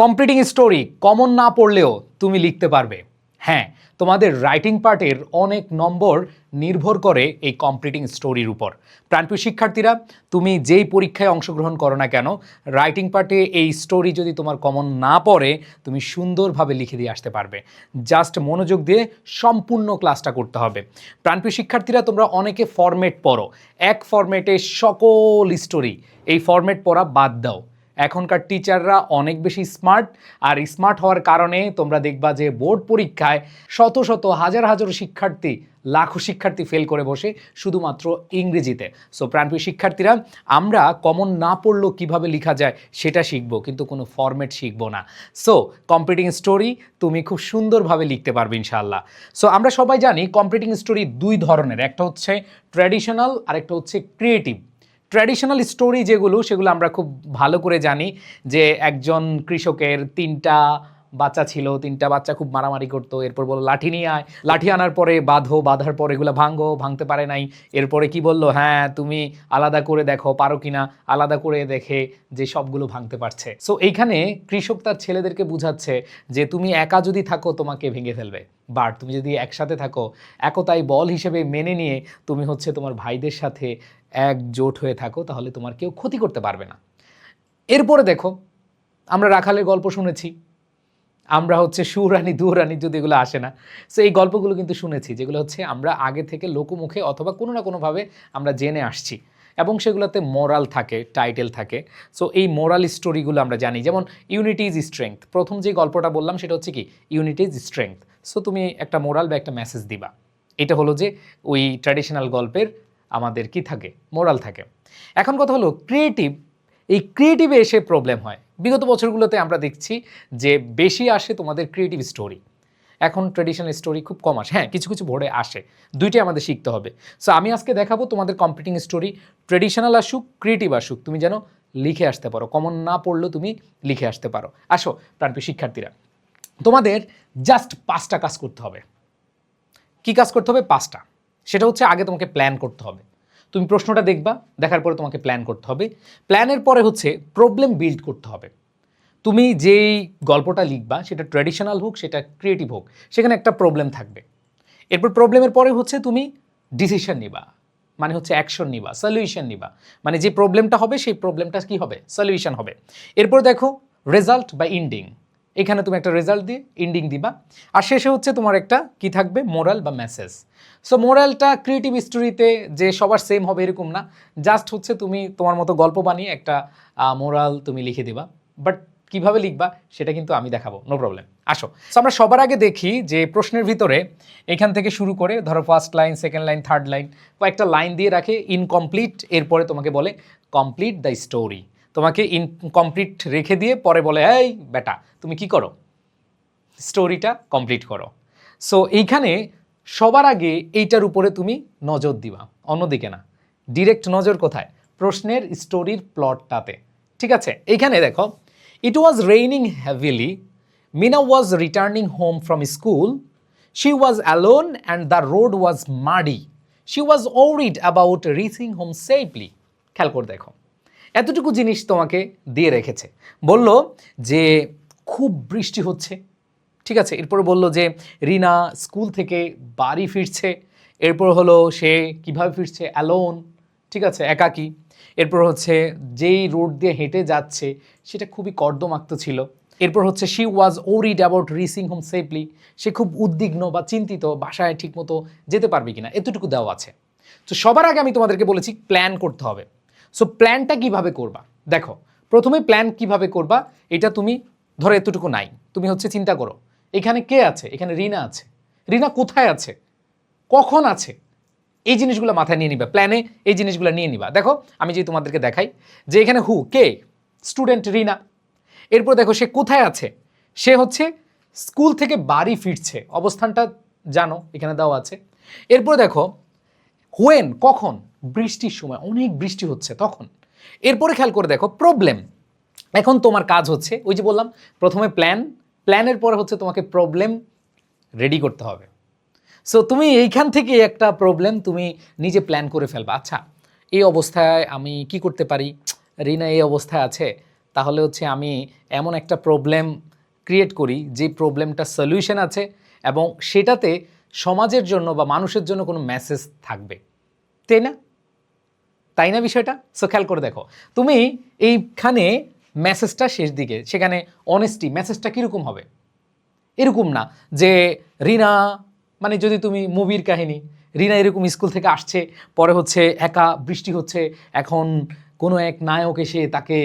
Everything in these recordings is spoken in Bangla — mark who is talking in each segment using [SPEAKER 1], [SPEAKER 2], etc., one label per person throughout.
[SPEAKER 1] কম্প্লিটিং স্টোরি কমন না পড়লেও তুমি লিখতে পারবে। হ্যাঁ তোমাদের রাইটিং পার্টের অনেক নম্বর নির্ভর করে এই কমপ্লিটিং স্টোরির উপর। প্রাণপ্রিয় শিক্ষার্থীরা, তুমি যেই পরীক্ষায় অংশগ্রহণ করো না কেন রাইটিং পার্টে এই স্টোরি যদি তোমার কমন না পড়ে, তুমি সুন্দরভাবে লিখে দিয়ে আসতে পারবে। জাস্ট মনোযোগ দিয়ে সম্পূর্ণ ক্লাসটা করতে হবে। প্রাণপ্রিয় শিক্ষার্থীরা, তোমরা অনেকে ফরম্যাট পড়ো। এক ফরম্যাটে সকল স্টোরি এই ফরম্যাট পড়া বাদ দাও। এখনকার টিচাররা অনেক বেশি স্মার্ট আর স্মার্ট হওয়ার কারণে তোমরা দেখবা যে বোর্ড পরীক্ষায় শত শত, হাজার হাজার শিক্ষার্থী, লাখো শিক্ষার্থী ফেল করে বসে শুধুমাত্র ইংরেজিতে। সো প্রাণপ্রিয় শিক্ষার্থীরা, আমরা কমন না পড়লেও কীভাবে লেখা যায় সেটা শিখব, কিন্তু কোনো ফরম্যাট শিখব না। সো কম্পিটিং স্টোরি তুমি খুব সুন্দরভাবে লিখতে পারবে ইনশাআল্লাহ। সো আমরা সবাই জানি কম্পিটিং স্টোরি দুই ধরনের, একটা হচ্ছে ট্র্যাডিশনাল আর একটা হচ্ছে ক্রিয়েটিভ ট্র্যাডিশনাল স্টোরি যেগুলো সেগুলো আমরা খুব ভালো করে জানি যে একজন কৃষকের তিনটা বাচ্চা ছিল, তিনটা বাচ্চা খুব মারামারি করতো, এরপর বলল, লাঠি নিয়ে আয়। লাঠি আনার পরে বাঁধো, বাঁধার পরে এগুলো ভাঙো, ভাঙতে পারে নাই। এরপরে কি বলল হ্যাঁ তুমি আলাদা করে দেখো, পারো কিনা? আলাদা করে দেখে যে সবগুলো ভাঙতে পারছে। সো এইখানে কৃষক তার ছেলেদেরকে বুঝাচ্ছে যে তুমি একা যদি থাকো, তোমাকে ভেঙে ফেলবে। বাট তুমি যদি একসাথে থাকো, একতাই বল হিসেবে মেনে নিয়ে তুমি হচ্ছে তোমার ভাইদের সাথে একজোট হয়ে থাকো, তাহলে তোমার কেউ ক্ষতি করতে পারবে না। এরপরে দেখো, আমরা রাখালের গল্প শুনেছি। আমরা হচ্ছে সুরানি, দুরানি যদি এগুলো আসে না। সো এই গল্পগুলো কিন্তু শুনেছি, যেগুলো হচ্ছে আমরা আগে থেকে লোকমুখে অথবা কোনো না কোনোভাবে আমরা জেনে আসছি এবং সেগুলোতে মোরাল থাকে টাইটেল থাকে। সো এই মোরাল স্টোরিগুলো আমরা জানি, যেমন ইউনিটি ইজ স্ট্রেংথ প্রথম যে গল্পটা বললাম সেটা হচ্ছে কি? ইউনিটি ইজ স্ট্রেংথ সো তুমি একটা মোরাল বা একটা মেসেজ দিবা। এটা হলো যে ওই ট্র্যাডিশনাল গল্পের আমাদের কি থাকে? মোরাল থাকে। এখন কথা হলো ক্রিয়েটিভ এই ক্রিয়েটিভে এসে প্রবলেম হয়। বিগত বছরগুলোতে আমরা দেখছি যে বেশি আসে তোমাদের ক্রিয়েটিভ স্টোরি এখন ট্রেডিশনাল স্টোরি খুব কম আসে। হ্যাঁ কিছু কিছু বোর্ডে আসে। দুইটাই আমাদের শিখতে হবে। সো আমি আজকে দেখাবো তোমাদের কম্পিটিং স্টোরি ট্রেডিশনাল আসুক ক্রিয়েটিভ আসুক। তুমি যেন লিখে আসতে পারো। কমন না পড়লেও তুমি লিখে আসতে পারো। আসো, প্রাণপ্রিয় শিক্ষার্থীরা। তোমাদের জাস্ট পাঁচটা কাজ করতে হবে। কি কাজ করতে হবে? পাঁচটা। সেটা হচ্ছে আগে তোমাকে প্ল্যান করতে হবে। তুমি প্রশ্নটা দেখবা, দেখার পরে তোমাকে প্ল্যান করতে হবে। প্ল্যানের পরে হচ্ছে প্রবলেম বিল্ড করতে হবে। তুমি যেই গল্পটা লিখবা, সেটা ট্র্যাডিশনাল হোক, সেটা ক্রিয়েটিভ হোক, সেখানে একটা প্রবলেম থাকবে। এরপর প্রবলেমের পরে হচ্ছে তুমি ডিসিশন নিবা। মানে হচ্ছে অ্যাকশন নিবা সলিউশন নিবা। মানে যে প্রবলেমটা হবে, সেই প্রবলেমটা কি হবে? সলিউশন হবে। এরপর দেখো রেজাল্ট বা ইন্ডিং এখানে তুমি একটা রেজাল্ট দিয়ে ইন্ডিং দিবা। আর শেষে হচ্ছে তোমার একটা কি থাকবে? মোরাল বা মেসেজ সো মোরালটা ক্রিয়েটিভ স্টোরিতে যে সবার সেম হবে এরকম না। জাস্ট হচ্ছে তুমি তোমার মতো গল্প বানিয়ে একটা মোরাল তুমি লিখে দিবা। বাট কীভাবে লিখবা? সেটা কিন্তু আমি দেখাবো। নো প্রবলেম আসো। সো আমরা সবার আগে দেখি যে প্রশ্নের ভিতরে এখান থেকে শুরু করে ধরো first line second line third line কয়েকটা লাইন দিয়ে রাখে ইনকমপ্লিট এরপরে তোমাকে বলে কমপ্লিট দ্য স্টোরি তোমাকে ইনকমপ্লিট রেখে দিয়ে পরে বলে, এই বেটা, তুমি কি করো? স্টোরিটা কমপ্লিট করো। সো এইখানে সবার আগে এইটার উপরে তুমি নজর দিবা, অন্যদিকে না। ডিরেক্ট নজর কোথায়? প্রশ্নের স্টোরির প্লটটাতে ঠিক আছে? এইখানে দেখো it was raining heavily Meena was returning home from school she was alone and the road was muddy she was worried about reaching home safely খেয়াল করে দেখো। এতটুকু জিনিস তোমাকে দিয়ে রেখেছে। বলল যে খুব বৃষ্টি হচ্ছে, ঠিক আছে? এরপর বলল যে রিনা স্কুল থেকে বাড়ি ফিরছে, এরপর হলো সে কীভাবে ফিরছে? অ্যালোন, ঠিক আছে? একাকী। এরপর হচ্ছে যেই রোড দিয়ে হেঁটে যাচ্ছে, সেটা খুবই কর্দমাক্ত ছিল। এরপর হচ্ছে she was worried about reaching home safely সে খুব উদ্বিগ্ন বা চিন্তিত, বাসায় ঠিকমতো যেতে পারবে কিনা, এতটুকু দেওয়া আছে। তো সবার আগে আমি তোমাদেরকে বলেছি প্ল্যান করতে হবে। সো প্ল্যানটা কীভাবে করবা? দেখো, প্রথমে প্ল্যান কীভাবে করবা? এটা তুমি, ধরো এতটুকু নাই, তুমি হচ্ছে চিন্তা করো, এখানে কে আছে? এখানে রিনা আছে। রিনা কোথায় আছে? কখন আছে? এই জিনিসগুলো মাথায় নিয়ে নিবা প্ল্যানে এই জিনিসগুলো নিয়ে নিবা। দেখো, আমি যদি তোমাদেরকে দেখাই, যে এখানে হু কে? স্টুডেন্ট রিনা। এরপর দেখো, সে কোথায় আছে? সে হচ্ছে স্কুল থেকে বাড়ি ফিরছে। অবস্থানটা জানো, এখানে দেওয়া আছে। এরপর দেখো হোয়েন কখন? বৃষ্টির সময়, অনেক বৃষ্টি হচ্ছে তখন। এরপরে খেয়াল করে দেখো প্রবলেম এখন তোমার কাজ হচ্ছে, ওই যে বললাম, প্রথমে প্ল্যান প্ল্যানের পরে হচ্ছে তোমাকে প্রবলেম রেডি করতে হবে। সো তুমি এইখান থেকে একটা প্রবলেম তুমি নিজে প্ল্যান করে ফেলবা। আচ্ছা এই অবস্থায় আমি কি করতে পারি? রিনা এই অবস্থায় আছে, তাহলে হচ্ছে আমি এমন একটা প্রবলেম ক্রিয়েট করি, যে প্রবলেমটা সলিউশন আছে এবং সেটাতে সমাজের জন্য বা মানুষের জন্য কোনো মেসেজ থাকবে। তাই না? তাই না বিষয়টা? সো খেয়াল করে দেখো। তুমি এইখানে মেসেজটা শেষ দিকে, সেখানে অনেস্টি মেসেজটা কীরকম হবে? এরকম না যে রিনা মানে যদি তুমি মুভির কাহিনী, রিনা এরকম স্কুল থেকে আসছে, পরে হচ্ছে একা বৃষ্টি হচ্ছে, এখন কোনো এক নায়ক এসে তাকে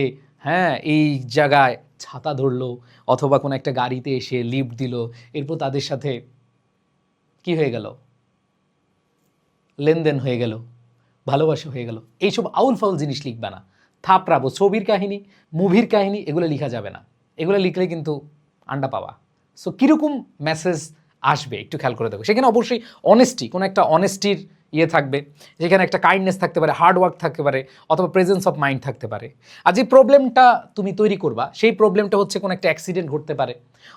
[SPEAKER 1] হ্যাঁ এই জায়গায় ছাতা ধরলো, অথবা কোনো একটা গাড়িতে এসে লিফট দিল, এরপর তাদের সাথে কি হয়ে গেল? লেনদেন হয়ে গেল। ভালোবাসা হয়ে গেল। এইসব আউল ফাউল জিনিস লিখবে না। থাপড়াবো ছবির কাহিনী, মুভির কাহিনী, এগুলো লেখা যাবে না। এগুলো লিখলে কিন্তু আন্ডা পাওয়া সো কীরকম মেসেজ আসবে একটু খেয়াল করে দেখো। সেখানে অবশ্যই অনেস্টি কোনো একটা অনেস্টির ইয়ে থাকবে। যেখানে একটা কাইন্ডনেস থাকতে পারে হার্ড ওয়ার্ক থাকতে পারে, অথবা প্রেজেন্স অফ মাইন্ড থাকতে পারে। আর যে প্রবলেমটা তুমি তৈরি করবা, সেই প্রবলেমটা হচ্ছে কোনো একটা অ্যাক্সিডেন্ট ঘটতে পারে,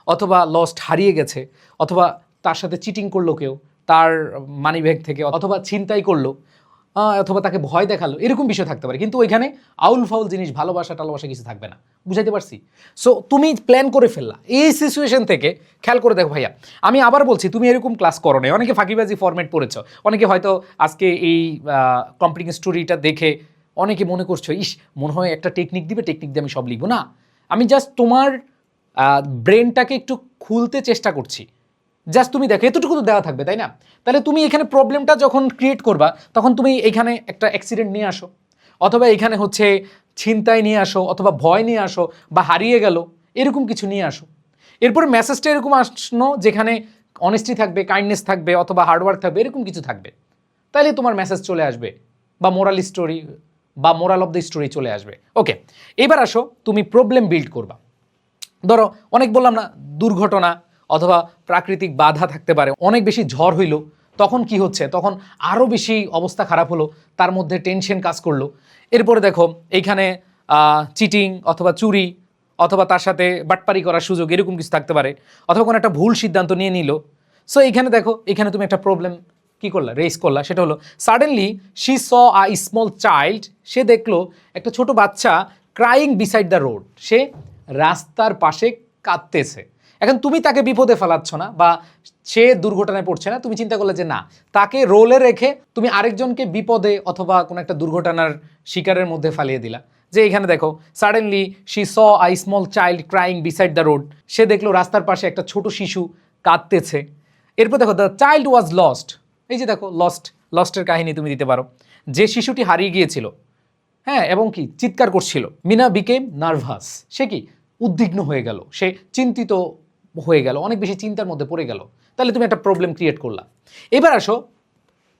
[SPEAKER 1] অথবা লস্ট হারিয়ে গেছে, অথবা তার সাথে চিটিং করল কেউ, তার মানি ব্যাগ থেকে, অথবা ছিনতাই করল অথবা তাকে ভয় দেখাল, এরকম বিষয় থাকতে পারে। কিন্তু ওইখানে আউল ফাউল জিনিস, ভালোবাসা টালোবাসা কিছু থাকবে না। বুঝাইতে পারছি? সো তুমি প্ল্যান করে ফেললা। এই সিচুয়েশন থেকে খেয়াল করে দেখো ভাইয়া, আমি আবার বলছি, তুমি এরকম ক্লাস করো না অনেকে ফাঁকিবাজি ফরম্যাট পড়েছ। অনেকে হয়তো আজকে এই কম্পিটিং স্টোরিটা দেখে অনেকে মনে করছ, ইস, মনে হয় একটা টেকনিক দিবে টেকনিক দিয়ে আমি সব লিখব। না, আমি জাস্ট তোমার ব্রেনটাকে একটু খুলতে চেষ্টা করছি। জাস্ট তুমি দেখো, এতটুকু তো দেওয়া থাকবে, তাই না? তাহলে তুমি এখানে প্রবলেমটা যখন ক্রিয়েট করবা, তখন তুমি এখানে একটা অ্যাক্সিডেন্ট নিয়ে আসো। অথবা এখানে হচ্ছে ছিনতাই নিয়ে আসো, অথবা ভয় নিয়ে আসো, বা হারিয়ে গেল, এরকম কিছু নিয়ে আসো। এরপর মেসেজটা এরকম আসনো, যেখানে অনেস্টি থাকবে কাইন্ডনেস থাকবে, অথবা হার্ডওয়ার্ক থাকবে, এরকম কিছু থাকবে। তাহলে তোমার মেসেজ চলে আসবে, বা মোরাল স্টোরি বা মোরাল অফ দ্য স্টোরি চলে আসবে। ওকে এবার আসো, তুমি প্রবলেম বিল্ড করবা। ধরো, অনেক বললাম না, দুর্ঘটনা অথবা প্রাকৃতিক বাধা থাকতে পারে। অনেক বেশি ঝড় হইল, তখন কি হচ্ছে? তখন আরও বেশি অবস্থা খারাপ হলো, তার মধ্যে টেনশন কাজ করল। এরপরে দেখো, এইখানে চিটিং অথবা চুরি অথবা তার সাথে বাটপারি করার সুযোগ এরকম কিছু থাকতে পারে, অথবা কোনো একটা ভুল সিদ্ধান্ত নিয়ে নিল। সো এইখানে দেখো এখানে তুমি একটা প্রবলেম কি করলা? রেস করলা, সেটা হলো suddenly she saw a small child সে দেখল একটা ছোট বাচ্চা ক্রাইং বিসাইড দ্য রোড সে রাস্তার পাশে কাঁদতেছে। এখন তুমি তাকে বিপদে ফেলাচ্ছ না বা সে দুর্ঘটনায় পড়ছে না, তুমি চিন্তা করলে যে না, তাকে রোলে রেখে তুমি আরেকজনকে বিপদে অথবা কোনো একটা দুর্ঘটনার শিকারের মধ্যে ফালিয়ে দিলা। যে এখানে দেখো suddenly she saw a small child crying beside the road সে দেখল রাস্তার পাশে একটা ছোট শিশু কাঁদতেছে। এরপর দেখো দ্য চাইল্ড ওয়াজ লস্ট এই যে দেখো লস্ট লস্টের কাহিনী তুমি দিতে পারো। যে শিশুটি হারিয়ে গিয়েছিল হ্যাঁ এবং কি, চিৎকার করছিল। মিনা বিকেম নার্ভাস সে কি, উদ্বিগ্ন হয়ে গেল। সে চিন্তিত হয়ে গেল, অনেক বেশি চিন্তার মধ্যে পড়ে গেল। তাহলে তুমি একটা প্রবলেম ক্রিয়েট করলা। এবার আসো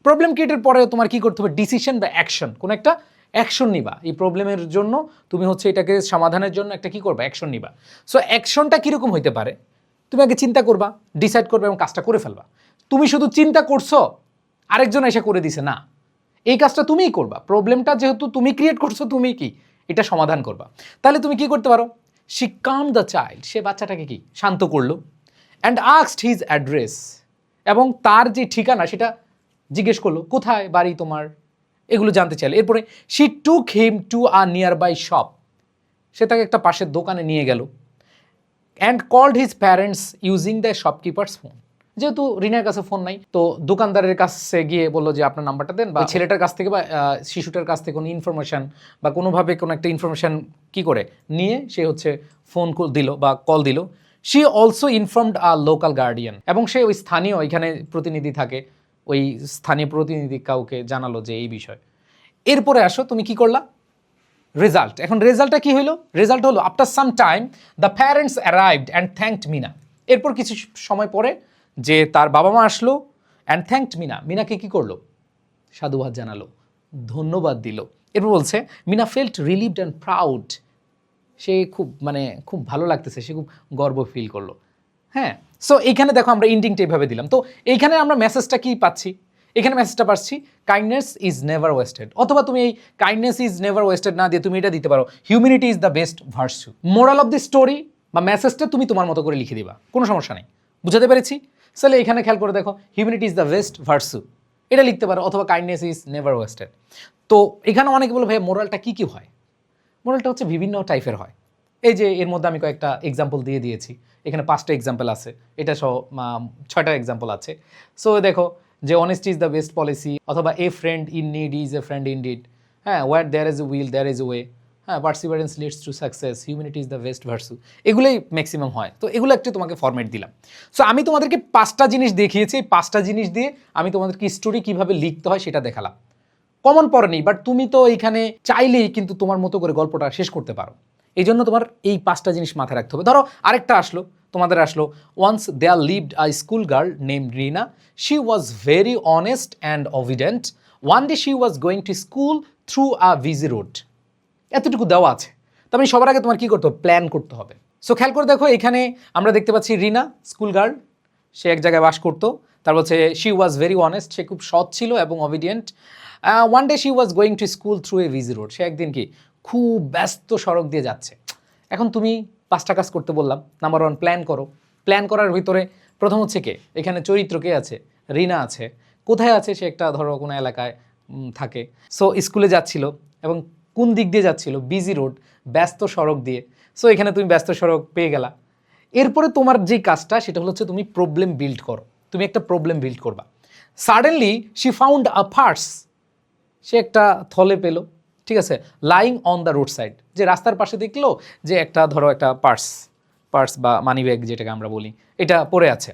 [SPEAKER 1] প্রবলেম ক্রিয়েটের পরে তোমার কি করতে হবে? ডিসিশন বা অ্যাকশন কোনো একটা অ্যাকশন নিবা। এই প্রবলেমের জন্য তুমি হচ্ছে এটাকে সমাধানের জন্য একটা কি করবা? অ্যাকশন নিবা। সো অ্যাকশনটা কীরকম হইতে পারে? তুমি আগে চিন্তা করবা ডিসাইড করবে এবং কাজটা করে ফেলবা। তুমি শুধু চিন্তা করছ, আরেকজন এসে করে দিছে, না। এই কাজটা তুমিই করবা। প্রবলেমটা যেহেতু তুমি ক্রিয়েট করছ, তুমি কি? এটা সমাধান করবা। তাহলে তুমি কি করতে পারো? শি কাম দ্য চাইল্ড সে বাচ্চাটাকে কি? শান্ত করল অ্যান্ড আক্সড হিজ অ্যাড্রেস এবং তার যে ঠিকানা সেটা জিজ্ঞেস করল, কোথায় বাড়ি তোমার? এগুলো জানতে চাইলে। এরপরে she took him to a nearby shop সে তাকে একটা পাশের দোকানে নিয়ে গেল and called his parents using the shopkeeper's phone যেহেতু রিনার কাছে ফোন নাই, তো দোকানদারের কাছে গিয়ে বলল যে আপনার নাম্বারটা দেন বা ছেলেটার কাছ থেকে বা শিশুটার কাছ থেকে কোনো ইনফরমেশন বা কোনোভাবে কোনো একটা ইনফরমেশন কি করে নিয়ে সে হচ্ছে ফোন দিল বা কল দিল। She also informed a local guardian এবং সে ওই স্থানীয় এখানে প্রতিনিধি থাকে, ওই স্থানীয় প্রতিনিধি কাউকে জানালো যে এই বিষয়। এরপরে আসো, তুমি কি করলা? রেজাল্ট এখন রেজাল্টটা কি হলো রেজাল্ট হলো after some time the parents arrived and thanked Meena এরপর কিছু সময় পরে যে তার বাবা মা আসলো অ্যান্ড থ্যাঙ্কড মিনা। মিনাকে কি করল? সাধুবাদ জানালো, ধন্যবাদ দিল। এরপর বলছে, Meena felt relieved and proud সে খুব মানে খুব ভালো লাগতেছে, সে খুব গর্ব ফিল করল। হ্যাঁ সো এইখানে দেখো আমরা ইন্ডিংটা এইভাবে দিলাম। তো এইখানে আমরা মেসেজটা কি পাচ্ছি? এখানে মেসেজটা পাচ্ছি কাইন্ডনেস ইজ নেভার ওয়েস্টেড অথবা তুমি এই কাইন্ডনেস ইজ নেভার ওয়েস্টেড না দিয়ে তুমি এটা দিতে পারো humanity is the best virtue moral of the story বা মেসেজটা তুমি তোমার মতো করে লিখে দিবা, কোনো সমস্যা নেই। বুঝাতে পেরেছি? তাহলে এখানে খেয়াল করে দেখো humanity is the best virtue এটা লিখতে পারো, অথবা কাইন্ডনেস ইজ নেভার ওয়েস্টেড তো এখানে অনেকে বলে ভাই মোরালটা কী কী হয়? মোরালটা হচ্ছে বিভিন্ন টাইপের হয়। এই যে এর মধ্যে আমি কয়েকটা এক্সাম্পল দিয়ে দিয়েছি। এখানে পাঁচটা এক্সাম্পল আছে। এটা সহ ছয়টা এক্সাম্পল আছে। সো দেখো, যে honest is the best policy অথবা a friend in need is a friend indeed হ্যাঁ where there is a will there is a way হ্যাঁ perseverance leads to success humanity is the best virtue এগুলোই ম্যাক্সিমাম হয়। তো এগুলো একটু তোমাকে ফরম্যাট দিলাম। সো আমি তোমাদেরকে পাঁচটা জিনিস দেখিয়েছি, এই পাঁচটা জিনিস দিয়ে আমি তোমাদেরকে স্টোরি কীভাবে লিখতে হয় সেটা দেখালাম। কমন পড়েনি বাট তুমি তো এইখানে চাইলেই কিন্তু তোমার মতো করে গল্পটা শেষ করতে পারো। এই জন্য তোমার এই পাঁচটা জিনিস মাথায় রাখতে হবে। ধরো, আরেকটা আসলো, তোমাদের আসলো once there lived a school girl name Reena she was very honest and obedient one day she was going to school through a busy road এতটুকু দেওয়া আছে। তবে সবার আগে তোমার কি করতে হবে? প্ল্যান করতে হবে। সো খেয়াল করে দেখো, এখানে আমরা দেখতে পাচ্ছি রিনা স্কুল গার্ল সে এক জায়গায় বাস করতো। তারপর হচ্ছে শি ওয়াজ ভেরি অনেস্ট সে খুব সৎ ছিল এবং obedient one day she was going to school through a busy road সে একদিন কি, খুব ব্যস্ত সড়ক দিয়ে যাচ্ছে। এখন তুমি পাঁচটা কাজ করতে বললাম। নাম্বার ওয়ান প্ল্যান করো। প্ল্যান করার ভিতরে প্রথম হচ্ছে কে? এখানে চরিত্র কে আছে? রিনা আছে। কোথায় আছে? সে একটা ধরো কোনো এলাকায় থাকে। সো স্কুলে যাচ্ছিল এবং কোন দিক দিয়ে যাচ্ছিল? বিজি রোড ব্যস্ত সড়ক দিয়ে। সো এখানে তুমি ব্যস্ত সড়ক পেয়ে গেলা। এরপরে তোমার যে কাজটা, সেটা হচ্ছে তুমি প্রবলেম বিল্ড করো। তুমি একটা প্রবলেম বিল্ড করবা। Suddenly she found a purse সে একটা থলে পেল, ঠিক আছে? Lying on the road side যে রাস্তার পাশে দেখল যে একটা, ধরো একটা পার্স পার্স বা মানি ব্যাগ যেটাকে আমরা বলি, এটা পড়ে আছে।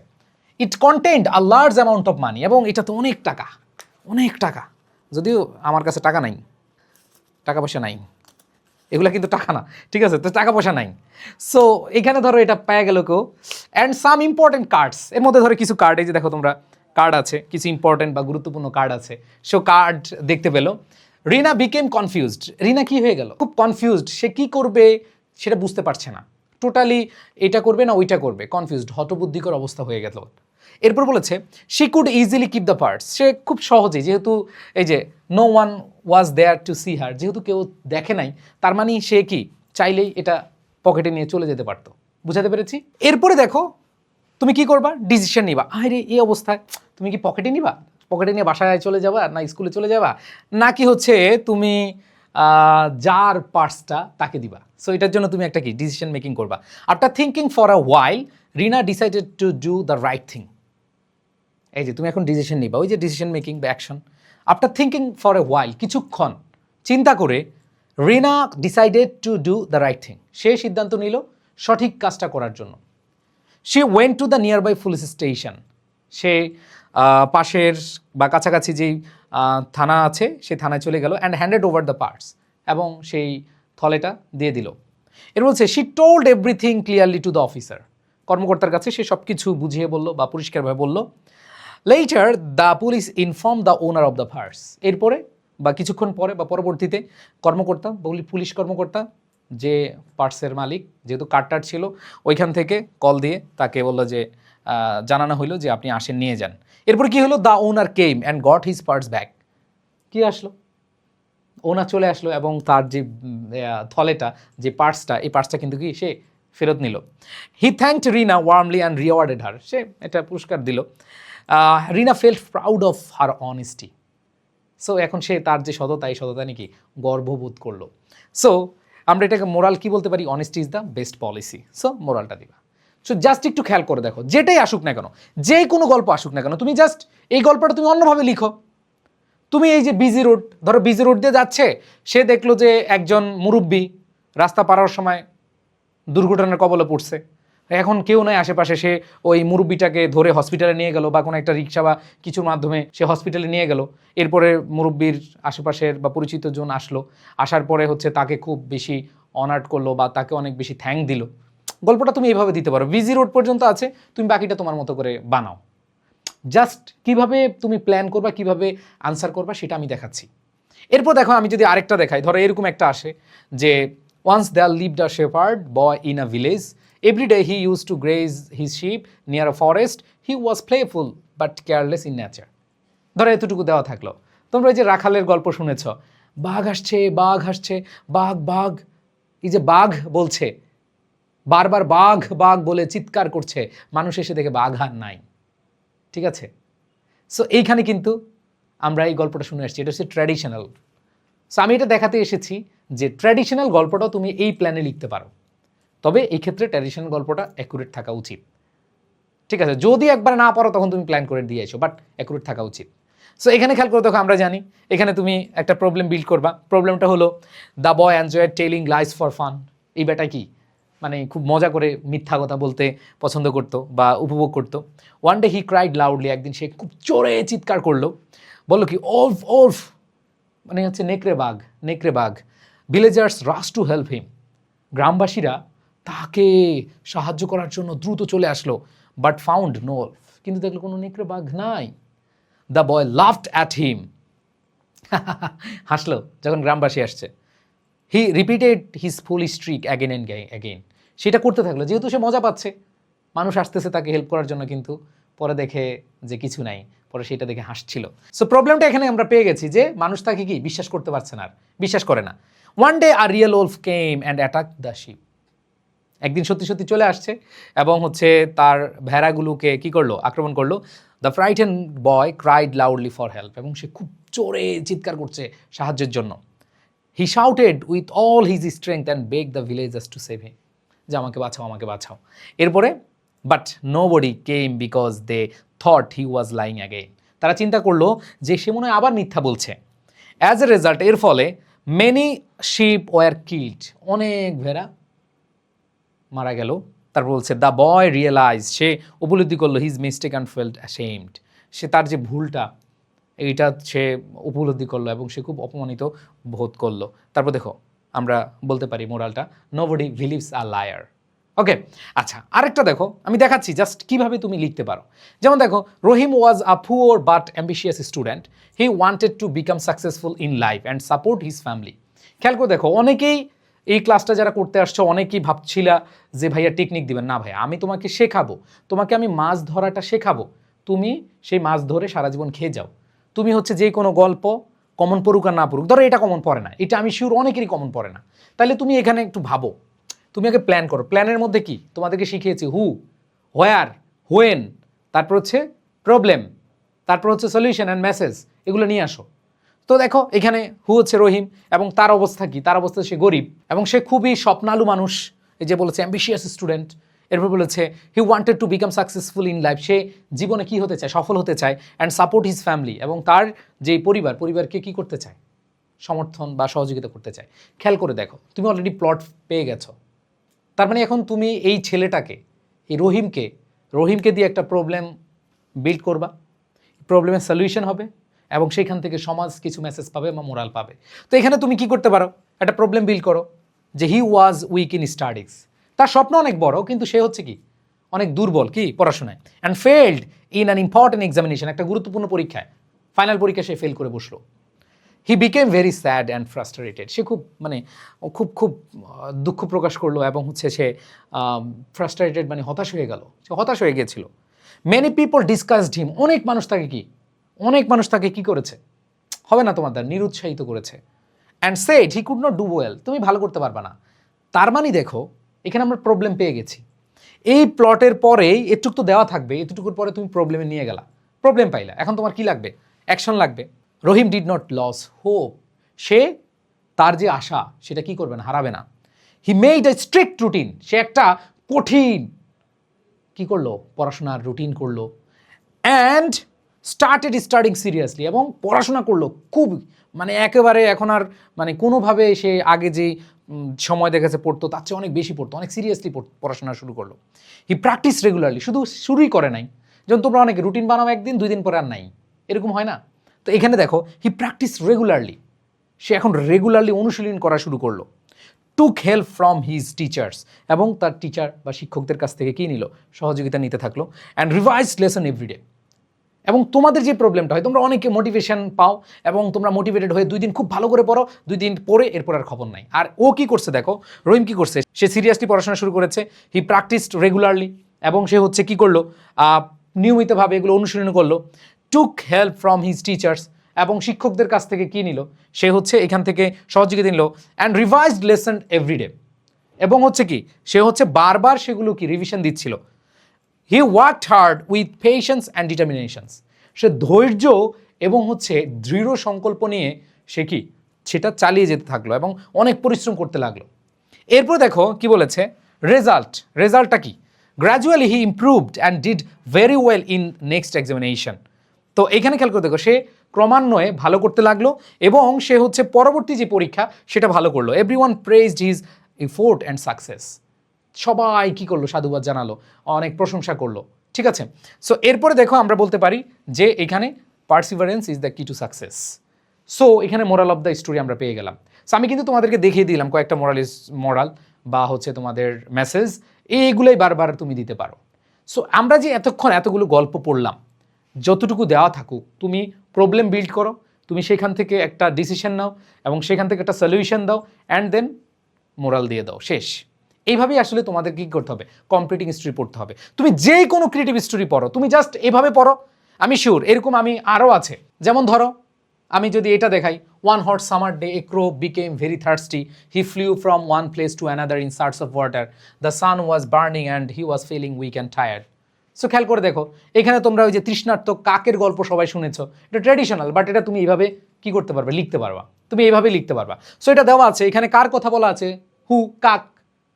[SPEAKER 1] It contained a large amount of money এবং এটা তো অনেক টাকা অনেক টাকা। যদিও আমার কাছে টাকা নাই। টাকা পয়সা নাই। এগুলো কিন্তু টাকা না, ঠিক আছে? তো টাকা পয়সা নাই। সো এখানে ধরো এটা পেয়ে গেল কেউ। অ্যান্ড সাম ইম্পর্টেন্ট কার্ডস এর মধ্যে ধরো কিছু কার্ড এই যে দেখো তোমরা কার্ড আছে, কিছু ইম্পর্টেন্ট বা গুরুত্বপূর্ণ কার্ড আছে। সো কার্ড দেখতে পেল। রিনা বিকেম কনফিউজড রিনা কি হয়ে গেল? খুব কনফিউজড সে কি করবে সেটা বুঝতে পারছে না। টোটালি এটা করবে না, ওইটা করবে। কনফিউজড হতবুদ্ধিকর অবস্থা হয়ে গেল। এরপর বলেছে she could easily keep the purse সে খুব সহজেই, যেহেতু এই যে no one was there to see her যেহেতু কেউ দেখে নাই, তার মানে সে কি? চাইলেই এটা পকেটে নিয়ে চলে যেতে পারতো। বুঝাতে পেরেছি? এরপরে দেখো, তুমি কি করবা? ডিসিশন নিবা। আরে এই অবস্থায় তুমি কি পকেটে নিবা? পকেটে নিয়ে বাসায় চলে যাবা না স্কুলে চলে যাবা? নাকি হচ্ছে তুমি যার পার্সটা তাকে দিবা? সো এটার জন্য তুমি একটা কি? ডিসিশন মেকিং করবা। After thinking for a while Reena decided to do the right thing এই যে তুমি এখন ডিসিশন নিবা, ওই যে ডিসিশন মেকিং বা action after thinking for a while কিছুক্ষণ চিন্তা করে Reena decided to do the right thing সে সিদ্ধান্ত নিল সঠিক কাজটা করার জন্য। সে went to the nearby police station সে পাশের বা কাছাকাছি যেই থানা আছে, সেই থানায় চলে গেল and handed over the purse এবং সেই থলেটা দিয়ে দিল। এর বলছে she told everything clearly to the officer কর্মকর্তার কাছে সে সব কিছু বুঝিয়ে বলল বা পরিষ্কারভাবে বলল। Later the police inform the owner of the purse এরপরে বা কিছুক্ষণ পরে বা পরবর্তীতে কর্মকর্তা পুলিশ কর্মকর্তা যে পার্টসের মালিক, যেহেতু কার্ডটার ছিল, ওইখান থেকে কল দিয়ে তাকে বলল যে জানানো হলো যে আপনি আসেন, নিয়ে যান। এরপরে কি হলো? The owner came and got his purse back কি আসলো? ওনা চলে আসলো এবং তার যে থলেটা, যে পার্টসটা এই পার্টসটা কিন্তু কি সে ফেরত নিল। He thanked Rina warmly and rewarded her সে এটা পুরস্কার দিল। Reena felt proud of her honesty so এখন সে তার যে সততা, এই সততা নাকি গর্ববোধ করল? সো আমরা এটাকে মোরাল কি বলতে পারি? Honesty is the best policy so মোরালটা দিবা। সো জাস্ট একটু খেয়াল করে দেখো। যেটাই আসুক না কেন যে কোনো গল্প আসুক না কেন, তুমি জাস্ট এই গল্পটা তুমি অন্যভাবে লিখো। তুমি এই যে বিজি রোড ধরো বিজি রোড দিয়ে যাচ্ছে, সে দেখল যে একজন মুরব্বী রাস্তা পারার সময় দুর্ঘটনার কবলে পড়ছে। এখন কেউ নয় আশেপাশে সে ওই মুরব্বিটাকে ধরে হসপিটালে নিয়ে গেল বা কোনো একটা রিক্সা বা কিছুর মাধ্যমে সে হসপিটালে নিয়ে গেল। এরপরে মুরব্বির আশেপাশের বা পরিচিত জন আসলো। আসার পরে হচ্ছে তাকে খুব বেশি অনার্ট করল বা তাকে অনেক বেশি থ্যাঙ্ক দিল। গল্পটা তুমি এইভাবে দিতে পারো। বিজি রোড পর্যন্ত আছে, তুমি বাকিটা তোমার মতো করে বানাও। জাস্ট কীভাবে তুমি প্ল্যান করবা, কীভাবে আনসার করবা সেটা আমি দেখাচ্ছি। এরপর দেখো আমি যদি আরেকটা দেখাই, ধরো এরকম একটা আসে যে once there lived the shepherd boy in a village every day he used to graze his sheep near a forest he was playful but careless in nature ধরো এতটুকু দেওয়া থাকল। তোমরা যে রাখালের গল্প শুনেছ, বাঘ আসছে বাঘ আসছে, বাঘ বাঘ, এই যে বাঘ বলছে, বারবার বাঘ বাঘ বলে চিৎকার করছে, মানুষ এসে দেখে বাঘ আর নাই। ঠিক আছে? সো এইখানে কিন্তু আমরা এই গল্পটা শুনে আসছি। এটা হচ্ছে ট্র্যাডিশনাল সো আমি এটা দেখাতে এসেছি যে ট্র্যাডিশনাল গল্পটাও তুমি এই প্ল্যানে লিখতে পারো। তবে এই ক্ষেত্রে ট্র্যাডিশনাল গল্পটা অ্যাকুরেট থাকা উচিত। ঠিক আছে, যদি একবার না পারো তখন তুমি প্ল্যান করে দিয়ে এসো বাট অ্যাকুরেট থাকা উচিত। সো এখানে খেয়াল করে দেখো, আমরা জানি, এখানে তুমি একটা প্রবলেম বিল্ড করবা। প্রবলেমটা হলো the boy enjoy telling lies for fun এই বেটা কি? মানে খুব মজা করে মিথ্যা কথা বলতে পছন্দ করতো বা উপভোগ করতো। One day he cried loudly একদিন সে খুব জোরে চিৎকার করল। বলল কি ওলফ ওলফ মানে হচ্ছে নেকড়ে বাঘ নেকড়ে বাঘ। Villagers rush to help him গ্রামবাসীরা তাকে সাহায্য করার জন্য দ্রুত চলে আসলো বাট ফাউন্ড নো কিন্তু দেখল কোনো নেকড়ে বাঘ নাই। The boy laughed at him হাসলো যখন গ্রামবাসী আসছে। He repeated his fool's trick again and again সেটা করতে থাকল, যেহেতু সে মজা পাচ্ছে। মানুষ আসতেছে তাকে হেল্প করার জন্য কিন্তু পরে দেখে যে কিছু নাই, পরে সেটা দেখে হাসছিল। সো প্রবলেমটা এখানে আমরা পেয়ে গেছি যে মানুষ তাকে কি, বিশ্বাস করতে পারছে না আর, বিশ্বাস করে না। One day a real wolf came and attack the sheep একদিন সত্যি সত্যি চলে আসছে এবং হচ্ছে তার ভেড়াগুলোকে কি করল? আক্রমণ করল। The fright boy cried loudly for help এবং সে খুব জোরে চিৎকার করছে সাহায্যের জন্য। He shouted with all his strength and begged the villagers to save him যে আমাকে বাঁচাও আমাকে বাঁচাও। এরপরে but nobody came because they thought he was lying again তারা চিন্তা করল যে সে মনে হয় আবার মিথ্যা বলছে। অ্যাজ এ রেজাল্ট এর ফলে মেনি শিপ ওয়ার কিল্ড অনেক ভেড়া মারা গেল। তারপর বলছে দ্য বয় রিয়েলাইজ সে উপলব্ধি করল his mistake and felt ashamed সে তার যে ভুলটা, এইটা সে উপলব্ধি করল এবং সে খুব অপমানিত বোধ করল। তারপর দেখো, আমরা বলতে পারি মোরালটা nobody believes a liar okay আচ্ছা আরেকটা দেখো, আমি দেখাচ্ছি জাস্ট কীভাবে তুমি লিখতে পারো। যেমন দেখো Rahim was a poor but ambitious student he wanted to become successful in life and support his family খেয়াল করে দেখো, অনেকেই এই ক্লাসটা যারা করতে আসছো, অনেকেই ভাবছিলা যে ভাইয়া টেকনিক দিবেন। না ভাইয়া, আমি তোমাকে শেখাবো। তোমাকে আমি মাছ ধরাটা শেখাবো। তুমি সেই মাছ ধরে সারা জীবন খেয়ে যাও। তুমি হচ্ছে যে কোনো গল্প কমন পড়ুক আর না পড়ুক, ধরো এটা কমন পড়ে না, এটা আমি শিওর অনেকেরই কমন পড়ে না। তাহলে তুমি এখানে একটু ভাবো। তুমি আগে প্ল্যান করো। প্ল্যানের মধ্যে কি? তোমাদেরকে শিখিয়েছি হু হোয়ার হোয়েন তারপর হচ্ছে প্রবলেম তারপর হচ্ছে সলিউশন অ্যান্ড মেসেজ এগুলো নিয়ে আসো। তো দেখো, এখানে হু হচ্ছে রহিম এবং তার অবস্থা কি? তার অবস্থা সে গরিব এবং সে খুবই স্বপ্নালু মানুষ। এই যে বলেছে অ্যাম্বিশিয়াস স্টুডেন্ট এরপর বলেছে he wanted to become successful in life সে জীবনে কি হতে চায়? সফল হতে চায় অ্যান্ড সাপোর্ট হিজ ফ্যামিলি এবং তার যে পরিবার, পরিবারকে কি করতে চায়? সমর্থন বা সহযোগিতা করতে চায়। খেয়াল করে দেখো, তুমি অলরেডি প্লট পেয়ে গেছো। তার মানে এখন তুমি এই ছেলেটাকে, এই রহিমকে রহিমকে দিয়ে একটা প্রবলেম বিল্ড করবা। প্রবলেমের সলিউশন হবে। এবং সেখান থেকে সমাজ কিছু মেসেজ পাবে বা মোরাল পাবে। তো এখানে তুমি কি করতে পারো? একটা প্রবলেম বিল করো যে he was weak in studies তার স্বপ্ন অনেক বড়, কিন্তু সে হচ্ছে কি? অনেক দুর্বল। কি? পড়াশোনায়। And failed in an important examination একটা গুরুত্বপূর্ণ পরীক্ষায়। ফাইনাল পরীক্ষা সে ফেল করে বসল। He became very sad and frustrated সে খুব মানে খুব খুব দুঃখ প্রকাশ করল এবং হচ্ছে সে ফ্রাস্ট্রেটেড মানে হতাশ হয়ে গেল। সে হতাশ হয়ে গিয়েছিল। মেনি পিপল ডিসকাসড হিম অনেক মানুষ তাকে কি? অনেক মানুষ তাকে কি করেছে? হবে না তোমার দ্বারা নিরুৎসাহিত করেছে। And said he could not do well তুমি ভালো করতে পারবা না। তার মানে দেখো, এখানে আমরা প্রবলেম পেয়ে গেছি। এই প্লটের পরেই এটুক তো দেওয়া থাকবে, এতটুকুর পরে তুমি প্রবলেমে নিয়ে গেলা। প্রবলেম পাইলা। এখন তোমার কি লাগবে? অ্যাকশন লাগবে। Rahim did not lose hope সে তার যে আশা, সেটা কি করবে না, হারাবে না। He made a strict routine সে একটা কঠিন কি করল? পড়াশোনার রুটিন করল। অ্যান্ড স্টার্টেড স্টার্টিং সিরিয়াসলি এবং পড়াশোনা করল খুব মানে একেবারে এখন আর মানে কোনোভাবে সে আগে যে সময় দেখেছে পড়তো, তার চেয়ে অনেক বেশি পড়তো, অনেক সিরিয়াসলি পড়াশোনা শুরু করল। হি প্র্যাকটিস রেগুলারলি শুধু শুরুই করে নাই। যেমন তোমরা অনেক রুটিন বানাও একদিন, দুই দিন পরে আর নাই। এরকম হয় না। তো এখানে দেখো হি প্র্যাকটিস রেগুলারলি সে এখন রেগুলারলি অনুশীলন করা শুরু করল। Took help from his teachers এবং তার টিচার বা শিক্ষকদের কাছ থেকে কী নিল? সহযোগিতা নিতে থাকল। অ্যান্ড রিভাইজ লেসন এভরিডে এবং তোমাদের যে প্রবলেমটা হয়, তোমরা অনেকে মোটিভেশন পাও এবং তোমরা মোটিভেটেড হয়ে দুই দিন খুব ভালো করে পড়ো, দুই দিন পরে এরপর আর খবর নাই। আর ও কি করছে দেখো, রহিম কি করছে? সে সিরিয়াসলি পড়াশোনা শুরু করেছে হি প্র্যাকটিসড রেগুলারলি এবং সে হচ্ছে কি করল নিয়মিতভাবে এগুলো অনুশীলন করল took help from his teachers এবং শিক্ষকদের কাছ থেকে কি নিল? সে হচ্ছে এখান থেকে সহযোগিতা নিল অ্যান্ড রিভাইজড লেসন এভরিডে এবং হচ্ছে কি, সে হচ্ছে বারবার সেগুলো কি রিভিশন দিচ্ছিল। He worked hard with patience and determinations সে ধৈর্য এবং হচ্ছে দৃঢ় সংকল্প নিয়ে সে কি? সেটা চালিয়ে যেতে থাকল এবং অনেক পরিশ্রম করতে লাগল। এরপর দেখো কি বলেছে? রেজাল্ট রেজাল্টটা কি? Gradually he improved and did very well in next examination তো এখানে খেয়াল করে দেখো, সে ক্রমান্বয়ে ভালো করতে লাগল এবং সে হচ্ছে পরবর্তী যে পরীক্ষা, সেটা ভালো করল। Everyone praised his effort and success সবাই কি করল? সাধুবাদ জানালো, অনেক প্রশংসা করল, ঠিক আছে? সো এরপরে দেখো আমরা বলতে পারি যে এখানে perseverance is the key to success so এখানে মোরাল অফ দ্য স্টোরি আমরা পেয়ে গেলাম। সো আমি কিন্তু তোমাদেরকে দেখিয়ে দিলাম কয়েকটা মোরালিস মোরাল বা হচ্ছে তোমাদের মেসেজ এইগুলোই বারবার তুমি দিতে পারো। সো আমরা যে এতক্ষণ এতগুলো গল্প পড়লাম, যতটুকু দেওয়া থাকুক, তুমি প্রবলেম বিল্ড করো, তুমি সেখান থেকে একটা ডিসিশন নাও এবং সেখান থেকে একটা সলিউশন দাও অ্যান্ড দেন মোরাল দিয়ে দাও, শেষ। এইভাবেই আসলে তোমাদের কি করতে হবে? কম্পিটিং স্টোরি পড়তে হবে। তুমি যেই কোনো ক্রিয়েটিভ স্টোরি পড়ো, তুমি জাস্ট এভাবে পড়ো। আমি শিওর এরকম আমি আরও আছে। যেমন ধরো, আমি যদি এটা দেখাই one hot summer day a crow became very thirsty he flew from one place to another in search of water the sun was burning and he was feeling weak and tired so খেয়াল করে দেখো, এখানে তোমরা ওই যে তৃষ্ণার্ত কাকের গল্প সবাই শুনেছো। এটা ট্র্যাডিশনাল বাট এটা তুমি এইভাবে কি করতে পারবে? লিখতে পারবা। তুমি এইভাবে লিখতে পারবা। সো এটা দেওয়া আছে। এখানে কার কথা বলা আছে? হু কাক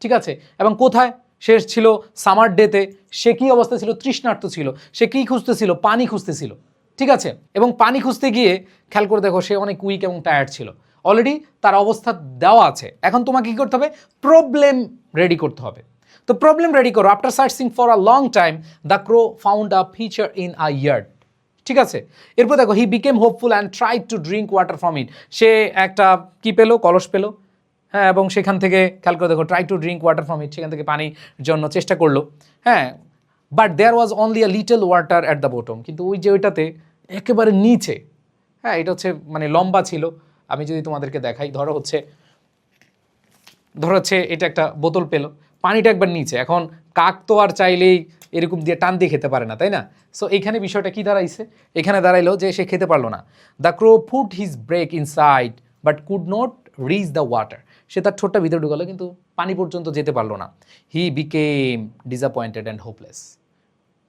[SPEAKER 1] ঠিক আছে? এবং কোথায়? সে ছিল সামার ডেতে সে কী অবস্থা ছিল? তৃষ্ণার্ত ছিল। সে কি খুঁজতেছিল পানি খুঁজতেছিল ঠিক আছে? এবং পানি খুঁজতে গিয়ে, খেয়াল করে দেখো, সে অনেক উইক এবং টায়ার্ড ছিল। অলরেডি তার অবস্থা দেওয়া আছে। এখন তোমাকে কী করতে হবে? প্রবলেম রেডি করতে হবে। তো প্রবলেম রেডি করো। After searching for a long time the crow found a pitcher in a yard ঠিক আছে? এরপর দেখো he became hopeful and try to drink water from it সে একটা কি পেল? কলস পেল। হ্যাঁ এবং সেখান থেকে খেয়াল করে দেখো try to drink water from it সেখান থেকে পানির জন্য চেষ্টা করল। হ্যাঁ but there was only a little water at the bottom কিন্তু ওই যে ওইটাতে একেবারে নিচে হ্যাঁ এটা হচ্ছে মানে লম্বা ছিল। আমি যদি তোমাদেরকে দেখাই, ধরো হচ্ছে ধরো হচ্ছে এটা একটা বোতল পেল, পানিটা একবার নিচে। এখন কাক তো আর চাইলেই এরকম দিয়ে টান দিয়ে খেতে পারে না, তাই না? সো এখানে বিষয়টা কি দাঁড়াইছে? এখানে দাঁড়াইলো যে সে খেতে পারল না। The crow put his beak inside but could not reach the water সে তার ঠোঁটটা ভিতরে ঢুকালো, কিন্তু পানি পর্যন্ত যেতে পারল না। He became disappointed and hopeless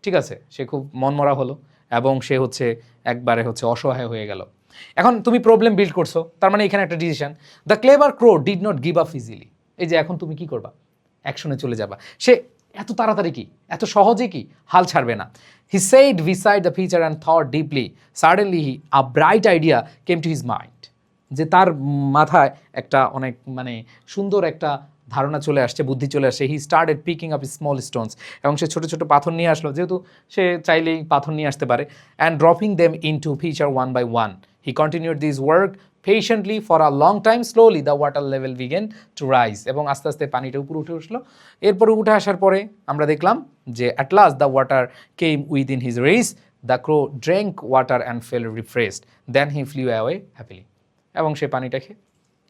[SPEAKER 1] ঠিক আছে, সে খুব মনমরা হলো এবং সে হচ্ছে একবারে হচ্ছে অসহায় হয়ে গেল। এখন তুমি প্রবলেম বিল্ড করছ, তার মানে এখানে একটা decision the clever crow did not give up easily এই যে এখন তুমি কি করবা? অ্যাকশনে চলে যাবা। সে এত তাড়াতাড়ি কি? এত সহজে কি? হাল ছাড়বে না। He sat beside the pitcher and thought deeply suddenly he a bright idea came to his mind যে তার মাথায় একটা অনেক মানে সুন্দর একটা ধারণা চলে আসছে, বুদ্ধি চলে আসছে। He started picking up small stones এবং সে ছোটো ছোটো পাথর নিয়ে আসলো। যেহেতু সে চাইলেই পাথর নিয়ে আসতে পারে and dropping them into pitcher one by one he continued this work patiently for a long time slowly the water level began to rise এবং আস্তে আস্তে পানিটা উপরে উঠে উঠল এরপরে উঠে আসার পরে আমরা দেখলাম যে at last the water came within his reach the crow drank water and felt refreshed then he flew away happily এবং সে পানিটা খেয়ে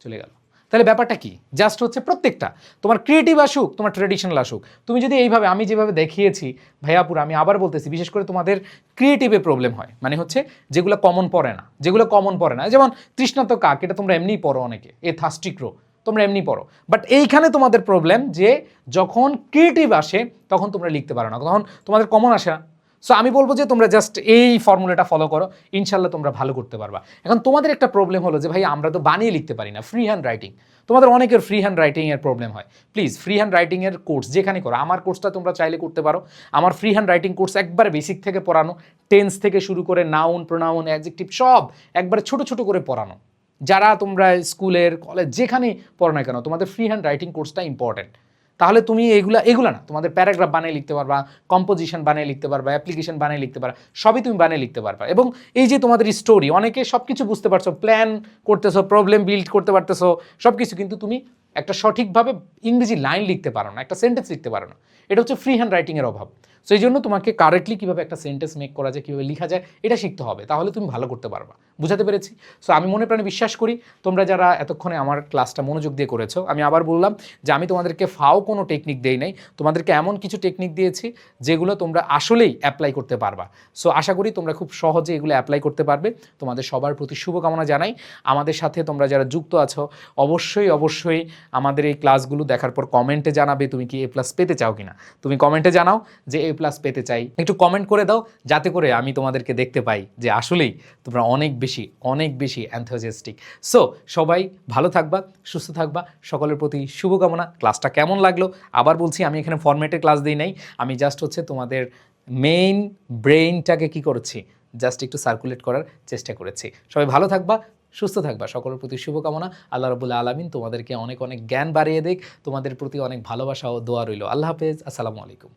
[SPEAKER 1] চলে গেল। তাহলে ব্যাপারটা কি? জাস্ট হচ্ছে প্রত্যেকটা। তোমার ক্রিয়েটিভ আসুক, তোমার ট্রেডিশনাল আসুক। তুমি যদি এইভাবে, আমি যেভাবে দেখিয়েছি ভাইয়াপুর আমি আবার বলতেছি, বিশেষ করে তোমাদের ক্রিয়েটিভে প্রবলেম হয়। মানে হচ্ছে যেগুলো কমন পড়ে না। যেগুলো কমন পড়ে না। যেমন তৃষ্ণাত কাক, এটা তোমরা এমনিই পড়ো অনেকে। এ থাস্টিক্রো তোমরা এমনি পড়ো। বাট এইখানে তোমাদের প্রবলেম যে যখন ক্রিয়েটিভ আসে, তখন তোমরা লিখতে পারো না। তখন তোমাদের কমন আসে না। সো আমি বলব যে তোমরা জাস্ট এই ফর্মুলাটা ফলো করো ইনশাল্লাহ তোমরা ভালো করতে পারবা। এখন তোমাদের একটা প্রবলেম হলো যে, ভাই, আমরা তো বানিয়ে লিখতে পারি না ফ্রি হ্যান্ড রাইটিং তোমাদের অনেকের ফ্রি হ্যান্ড রাইটিংয়ের প্রবলেম হয়। প্লিজ ফ্রি হ্যান্ড রাইটিংয়ের কোর্স যেখানে করো, আমার কোর্সটা তোমরা চাইলে করতে পারো। আমার ফ্রি হ্যান্ড রাইটিং কোর্স একবারে বেসিক থেকে পড়ানো টেন্স থেকে শুরু করে নাউন প্রোনাউন অ্যাডজেক্টিভ সব একবারে ছোট ছোট করে পড়ানো। যারা তোমরা স্কুলের কলেজ যেখানেই পড়ো না কেন, তোমাদের ফ্রি হ্যান্ড রাইটিং কোর্সটা ইম্পর্টেন্ট তাহলে তুমি এগুলা এগুলা না, তোমাদের প্যারাগ্রাফ বানিয়ে লিখতে পারবা কম্পোজিশন বানিয়ে লিখতে পারবা অ্যাপ্লিকেশন বানিয়ে লিখতে পারবা, সবই তুমি বানিয়ে লিখতে পারবা। এবং এই যে তোমাদের স্টোরি অনেকে সব কিছু বুঝতে পারছ প্ল্যান করতেছো প্রবলেম বিল্ড করতে পারতেছো সব কিছু কিন্তু তুমি একটা সঠিকভাবে ইংরেজি লাইন লিখতে পারো না, একটা সেন্টেন্স লিখতে পারো না। এটা হচ্ছে ফ্রি হ্যান্ড রাইটিংয়ের অভাব। সো এই জন্য তোমাকে কারেক্টলি কীভাবে একটা সেন্টেন্স মেক করা যায়, কীভাবে লেখা যায়, এটা শিখতে হবে, তাহলে তুমি ভালো করতে পারবা। বুঝাতে পেরেছি। সো আমি মনে প্রাণে বিশ্বাস করি, তোমরা যারা এতক্ষণে আমার ক্লাসটা মনোযোগ দিয়ে করেছ, আমি আবার বললাম যে আমি তোমাদেরকে ফাও কোনো টেকনিক দেই নাই, তোমাদেরকে এমন কিছু টেকনিক দিয়েছি যেগুলো তোমরা আসলেই অ্যাপ্লাই করতে পারবা। সো আশা করি তোমরা খুব সহজে এগুলো অ্যাপ্লাই করতে পারবে। তোমাদের সবার প্রতি শুভকামনা জানাই। আমাদের সাথে তোমরা যারা যুক্ত আছো, অবশ্যই অবশ্যই আমাদের এই ক্লাসগুলো দেখার পর কমেন্টে জানাবে তুমি কি এ প্লাস পেতে চাও কিনা। তুমি কমেন্টে জানাও যে এ প্লাস পেতে চাই। একটু কমেন্ট করে দাও, যাতে করে আমি তোমাদেরকে দেখতে পাই যে আসলেই তোমরা অনেক বেশি বেশি, অনেক বেশি অ্যান্থোজেস্টিক সো সবাই ভালো থাকবা, সুস্থ থাকবা, সকলের প্রতি শুভকামনা। ক্লাসটা কেমন লাগল? আবার বলছি, আমি এখানে ফরম্যাটের ক্লাস দিই নাই। আমি জাস্ট হচ্ছে তোমাদের মেইন ব্রেইনটাকে কি করেছি? জাস্ট একটু সার্কুলেট করার চেষ্টা করেছি। সবাই ভালো থাকবা, সুস্থ থাকবা, সকলের প্রতি শুভকামনা। আল্লাহ রবুল্লা আলমিন তোমাদেরকে অনেক অনেক জ্ঞান বাড়িয়ে দিক। তোমাদের প্রতি অনেক ভালোবাসা ও দোয়া রইল। আল্লাহ হাফেজ, আসসালামু আলাইকুম।